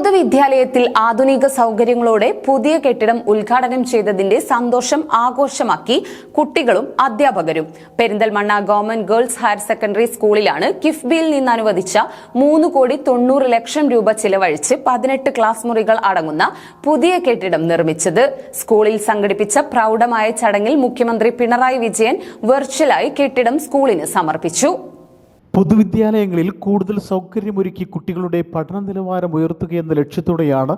പൊതുവിദ്യാലയത്തിൽ ആധുനിക സൗകര്യങ്ങളോടെ പുതിയ കെട്ടിടം ഉദ്ഘാടനം ചെയ്തതിന്റെ സന്തോഷം ആഘോഷമാക്കി കുട്ടികളും അധ്യാപകരും. Perinthalmanna government girls higher secondary സ്കൂളിലാണ് കിഫ്ബിയിൽ നിന്ന് അനുവദിച്ച മൂന്ന് കോടി തൊണ്ണൂറ് ലക്ഷം രൂപ ചിലവഴിച്ച് പതിനെട്ട് ക്ലാസ് മുറികൾ അടങ്ങുന്ന പുതിയ കെട്ടിടം നിർമ്മിച്ചത്. സ്കൂളിൽ സംഘടിപ്പിച്ച പ്രൗഢമായ ചടങ്ങിൽ മുഖ്യമന്ത്രി പിണറായി വിജയൻ വെർച്വലായി കെട്ടിടം സ്കൂളിന് സമർപ്പിച്ചു. പൊതുവിദ്യാലയങ്ങളിൽ കൂടുതൽ സൗകര്യമൊരുക്കി കുട്ടികളുടെ പഠന നിലവാരം ഉയർത്തുകയെന്ന ലക്ഷ്യത്തോടെയാണ്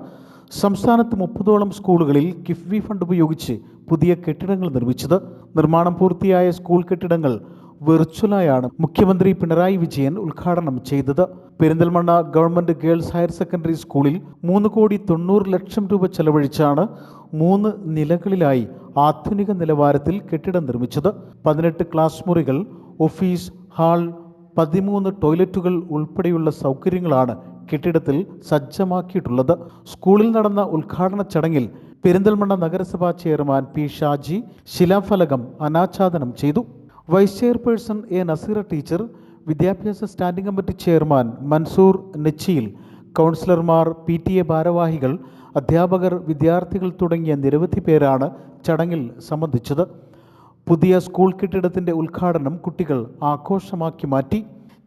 സംസ്ഥാനത്ത് മുപ്പതോളം സ്കൂളുകളിൽ കിഫ്ബി ഫണ്ട് ഉപയോഗിച്ച് പുതിയ കെട്ടിടങ്ങൾ നിർമ്മിച്ചത്. നിർമ്മാണം പൂർത്തിയായ സ്കൂൾ കെട്ടിടങ്ങൾ വെർച്വലായാണ് മുഖ്യമന്ത്രി പിണറായി വിജയൻ ഉദ്ഘാടനം ചെയ്തത്. Perinthalmanna government girls higher secondary സ്കൂളിൽ മൂന്ന് കോടി തൊണ്ണൂറ് ലക്ഷം രൂപ ചെലവഴിച്ചാണ് മൂന്ന് നിലകളിലായി ആധുനിക നിലവാരത്തിൽ കെട്ടിടം നിർമ്മിച്ചത്. പതിനെട്ട് ക്ലാസ് മുറികൾ ഓഫീസ് ഹാൾ പതിമൂന്ന് ടോയ്ലറ്റുകൾ ഉൾപ്പെടെയുള്ള സൗകര്യങ്ങളാണ് കെട്ടിടത്തിൽ സജ്ജമാക്കിയിട്ടുള്ളത്. സ്കൂളിൽ നടന്ന ഉദ്ഘാടന ചടങ്ങിൽ പെരിന്തൽമണ്ണ നഗരസഭാ ചെയർമാൻ പി ഷാജി ശിലാഫലകം അനാച്ഛാദനം ചെയ്തു. Vice chairperson A Naseera teacher വിദ്യാഭ്യാസ standing committee chairman Mansoor Nechiyil കൗൺസിലർമാർ പി ടി എ ഭാരവാഹികൾ അധ്യാപകർ വിദ്യാർത്ഥികൾ തുടങ്ങിയ നിരവധി പേരാണ് ചടങ്ങിൽ സംബന്ധിച്ചത്. പുതിയ സ്കൂൾ കെട്ടിടത്തിന്റെ ഉദ്ഘാടനം കുട്ടികൾ ആഘോഷമാക്കി മാറ്റി.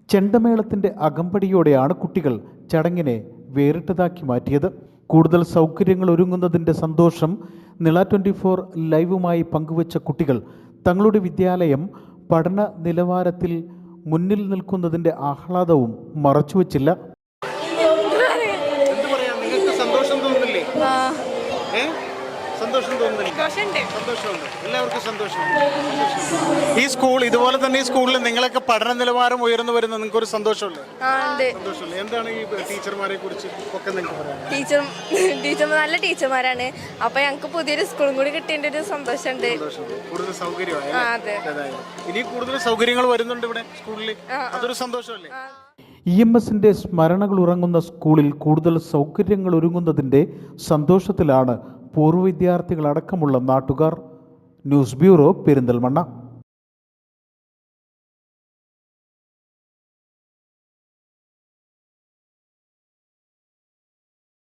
ചെണ്ടമേളത്തിന്റെ അകമ്പടിയോടെയാണ് കുട്ടികൾ ചടങ്ങിനെ വേറിട്ടതാക്കി മാറ്റിയത്. കൂടുതൽ സൗകര്യങ്ങൾ ഒരുങ്ങുന്നതിന്റെ സന്തോഷം നിള ട്വന്റി ഫോർ ലൈവുമായി പങ്കുവച്ച കുട്ടികൾ തങ്ങളുടെ വിദ്യാലയം പഠന നിലവാരത്തിൽ മുന്നിൽ നിൽക്കുന്നതിന്റെ ആഹ്ലാദവും മറച്ചുവെച്ചില്ല നിങ്ങൾക്ക് സന്തോഷം തോന്നുന്നില്ലേ സന്തോഷം തോന്നുന്നില്ല. സന്തോഷമുണ്ട്. എല്ലാവർക്കും സന്തോഷമുണ്ട്. ഈ സ്കൂൾ ഇതുപോലെ തന്നെ ഈ സ്കൂളിൽ നിങ്ങളൊക്കെ പഠന നിലവാരം ഉയർന്നു വരുന്ന നിങ്ങൾക്ക് ഒരു സന്തോഷമുണ്ട് സന്തോഷമുണ്ട് എന്താണ് ഈ ടീച്ചർമാരെ കുറിച്ച് ഒക്കെ നിങ്ങൾക്ക് പറയാം ടീച്ചർ ടീച്ചർ നല്ല ടീച്ചർമാരാണ്. അപ്പൊ ഞങ്ങൾക്ക് പുതിയൊരു സ്കൂളും കൂടി കിട്ടിയതിന്റെ ഒരു സന്തോഷമുണ്ട്. കൂടുതൽ സൗകര്യമായി അതെ. ഇനി കൂടുതൽ സൗകര്യങ്ങൾ വരുന്നുണ്ട് ഇവിടെ സ്കൂളിൽ അതൊരു സന്തോഷമല്ലേ? ഇ എം എസിന്റെ സ്മരണകൾ ഉറങ്ങുന്ന സ്കൂളിൽ കൂടുതൽ സൗകര്യങ്ങൾ ഒരുങ്ങുന്നതിന്റെ സന്തോഷത്തിലാണ് പൂർവ വിദ്യാർത്ഥികളടക്കമുള്ള നാട്ടുകാർ ന്യൂസ് ബ്യൂറോ പെരിന്തൽമണ്ണ.